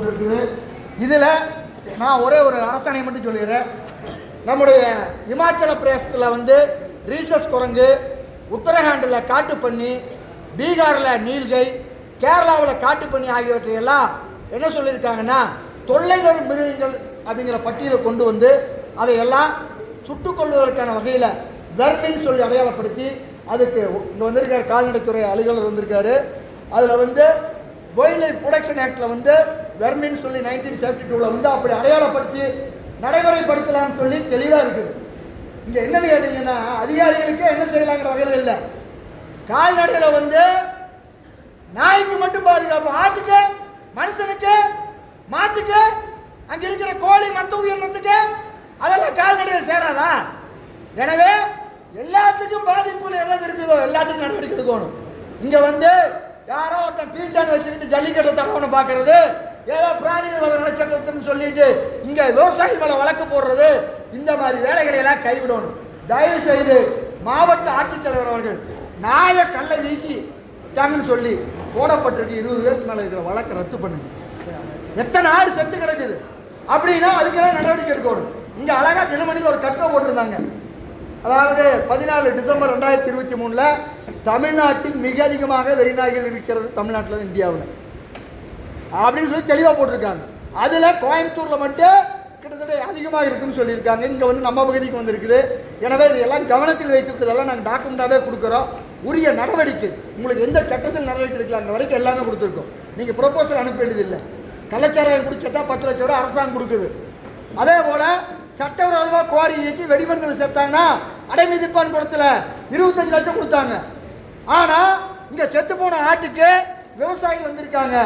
இருக்குது. இதில் நான் ஒரே ஒரு அரசாணை மட்டும் சொல்லிடுறேன். நம்முடைய இமாச்சல பிரதேசத்தில் வந்து ரீசஸ் குரங்கு உத்தரகாண்டில் காட்டுப்பன்னி பீகாரில் நீல்கை கேரளாவில் காட்டுப்பன்னி ஆகியவற்றையெல்லாம் என்ன சொல்லியிருக்காங்கன்னா தொல்லைதர் மிருகங்கள் அப்படிங்கிற பட்டியலை கொண்டு வந்து அதையெல்லாம் சுட்டுக் கொள்வதற்கான வகையில் தர்மின்னு சொல்லி அடையாளப்படுத்தி அதுக்கு இங்கே வந்திருக்கார் கால்நடைத்துறை அலுவலர் வந்திருக்காரு. அதில் வந்து வைல்ட் லைஃப் ப்ரொடக்ஷன் ஆக்டில் வந்து வெர்மின்னு சொல்லி நைன்டீன் செவன்டி டூவில் வந்து அப்படி அடையாளப்படுத்தி நடைமுறைப்படுத்தலாம்னு சொல்லி தெளிவாக இருக்குது. இங்கே என்னன்னு கேட்டீங்கன்னா அதிகாரிகளுக்கே என்ன செய்யலாங்கிற வகையில் இல்லை. கால்நடையில் வந்து நாய்க்கு மட்டும் பாதுகாப்பு ஆட்டுக்கு மனுஷனுக்கு மாட்டுக்கு அங்கே இருக்கிற கோழி மற்ற உயிரினத்துக்கு அதெல்லாம் கால்நடையில் சேராதா? எனவே எல்லாத்துக்கும் பாதிப்புகள் எதாவது இருக்குதோ எல்லாத்துக்கும் நடவடிக்கை எடுக்கணும். இங்கே வந்து யாரோ ஒருத்தன் பீட்டான வச்சுக்கிட்டு ஜல்லிக்கட்டு தடவனை பார்க்கறது ஏதோ பிராணிகள் வள நலச்சட்டத்துன்னு சொல்லிட்டு இங்கே விவசாயிகள் மேலே வழக்கு போடுறது இந்த மாதிரி வேலைகளை எல்லாம் கைவிடணும். தயவு செய்து மாவட்ட ஆட்சித்தலைவர் அவர்கள் நாயை கல்லை வீசி விட்டாங்கன்னு சொல்லி போடப்பட்டிருக்கு இருபது பேருக்கு மேலே இருக்கிற வழக்கை ரத்து பண்ணுங்க. எத்தனை ஆடு செத்து கிடக்குது? அப்படின்னா அதுக்கெல்லாம் நடவடிக்கை எடுக்கணும். இங்கே அழகா தினமணிக்கு ஒரு கட்டுரை போட்டிருந்தாங்க. அதாவது பதினாலு டிசம்பர் ரெண்டாயிரத்தி இருபத்தி மூணில் தமிழ்நாட்டில் மிக அதிகமாக வெறிநாய்கள் இருக்கிறது தமிழ்நாட்டில் இந்தியாவில். அப்படின்னு சொல்லி தெளிவாக போட்டிருக்காங்க. அதில் கோயம்புத்தூரில் மட்டும் கிட்டத்தட்ட அதிகமாக இருக்குன்னு சொல்லியிருக்காங்க. இங்கே வந்து நம்ம பகுதிக்கு வந்திருக்குது. எனவே இதெல்லாம் கவனத்தில் வைத்துவிட்டு நாங்கள் டாக்குமெண்ட்டாகவே கொடுக்குறோம். உரிய நடவடிக்கை உங்களுக்கு எந்த சட்டத்தில் நடவடிக்கை எடுக்கலாங்கிற வரைக்கும் எல்லாமே கொடுத்துருக்கோம். நீங்கள் ப்ரொப்போசல் அனுப்ப வேண்டியதில்லை. கள்ளச்சாராயம் குடிச்சதா பத்து லட்சம் ரூபா அரசாங்கம் கொடுக்குது. அதே போல் சட்டவிரோதமாக கோரி இயக்கி வெடிமருந்தில் சேர்த்தாங்கன்னா அடைமதிப்பான் படத்தில் இருபத்தஞ்சு லட்சம் கொடுத்தாங்க. ஆனால் இங்கே செத்து போன ஆட்டுக்கு விவசாயிகள் வந்திருக்காங்க.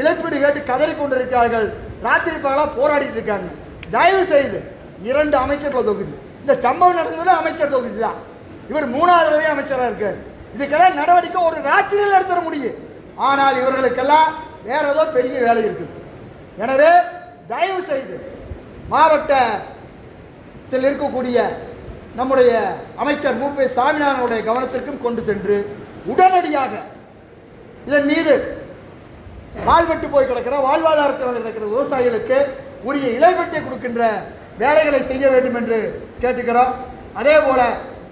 இழப்பீடு கேட்டு கதறி கொண்டிருக்கிறார்கள். ராத்திரி பகலாக போராடிட்டு இருக்காங்க. தயவு செய்து இரண்டு அமைச்சர்கள் தொகுதி. இந்த சம்பவம் நடந்தது அமைச்சர் தொகுதி தான். இவர் மூணாவது வரை அமைச்சராக இருக்கார். இதுக்கெல்லாம் நடவடிக்கை ஒரு ராத்திரியில் நடத்த முடியும். ஆனால் இவர்களுக்கெல்லாம் வேற ஏதோ பெரிய வேலை இருக்குது எனவே தயவு செய்து மாவட்ட இதில் இருக்கக்கூடிய நம்முடைய அமைச்சர் மூப்பை சாமிநாதனுடைய கவனத்திற்கும் கொண்டு சென்று உடனடியாக இதன் மீது வாழ்வெட்டு போய் கிடக்கிற வாழ்வாதாரத்தில் வந்து கிடக்கிற விவசாயிகளுக்கு உரிய இலைவெட்டை கொடுக்கின்ற வேலைகளை செய்ய வேண்டும் என்று கேட்டுக்கிறோம். அதே போல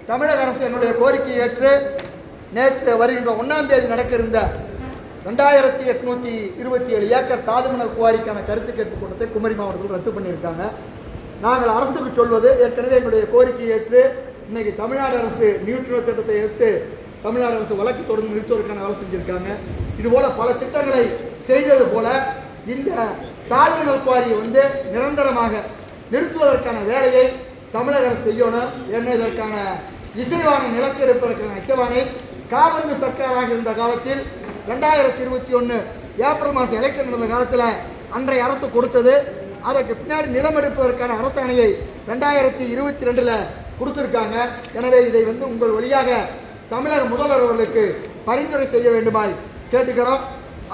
தமிழக அரசு என்னுடைய கோரிக்கையை ஏற்று நேற்று வருகின்ற ஒன்றாம் தேதி நடக்க இருந்த ரெண்டாயிரத்தி எட்நூற்றி இருபத்தி ஏழு ஏக்கர் தாதுமணல் குவாரிக்கான கருத்து கேட்பு கூட்டத்தை குமரி மாவட்டத்தில் ரத்து பண்ணியிருக்காங்க. நாங்கள் அரசுக்கு சொல்வது ஏற்கனவே எங்களுடைய கோரிக்கையை ஏற்று இன்னைக்கு தமிழ்நாடு அரசு நியூட்ரல் திட்டத்தை ஏற்று தமிழ்நாடு அரசு வழக்கு தொடர்ந்து நிறுத்துவதற்கான வேலை செஞ்சுருக்காங்க. இதுபோல பல திட்டங்களை செய்தது போல இந்த தாழ்வு குவாரியை வந்து நிரந்தரமாக நிறுத்துவதற்கான வேலையை தமிழக அரசு செய்யணும். என்ன இதற்கான இசைவானை நிலத்தெடுப்பதற்கான இசைவானை காபந்து சர்க்காராக இருந்த காலத்தில் ரெண்டாயிரத்தி இருபத்தி ஒன்று ஏப்ரல் மாதம் எலெக்ஷன் நடந்த காலத்தில் அன்றைய அரசு கொடுத்தது. அதற்கு பின்னாடி நிலம் எடுப்பதற்கான அரசாணையை ரெண்டாயிரத்தி இருபத்தி ரெண்டில் கொடுத்துருக்காங்க. எனவே இதை வந்து உங்கள் வழியாக தமிழக முதல்வர் அவர்களுக்கு பரிந்துரை செய்ய வேண்டுமாய் கேட்டுக்கிறோம்.